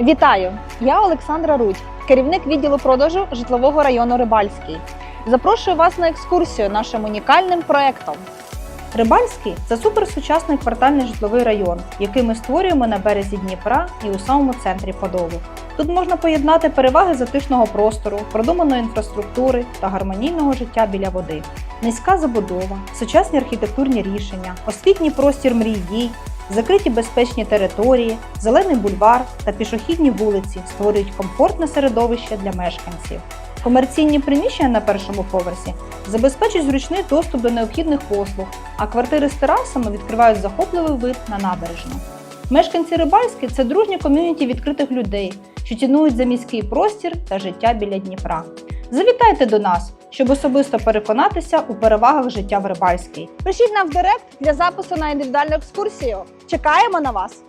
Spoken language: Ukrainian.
Вітаю! Я Олександра Рудь, керівник відділу продажу житлового району Рибальський. Запрошую вас на екскурсію нашим унікальним проектом. Рибальський це суперсучасний квартальний житловий район, який ми створюємо на березі Дніпра і у самому центрі Подолу. Тут можна поєднати переваги затишного простору, продуманої інфраструктури та гармонійного життя біля води. Низька забудова, сучасні архітектурні рішення, освітній простір мрій дій, закриті безпечні території, зелений бульвар та пішохідні вулиці створюють комфортне середовище для мешканців. Комерційні приміщення на першому поверсі забезпечують зручний доступ до необхідних послуг, а квартири з терасами відкривають захопливий вид на набережну. Мешканці Рибальські це дружні ком'юніті відкритих людей, що цінують за міський простір та життя біля Дніпра. Завітайте до нас, щоб особисто переконатися у перевагах життя в Рибальській. Пишіть нам в директ для запису на індивідуальну екскурсію. Чекаємо на вас!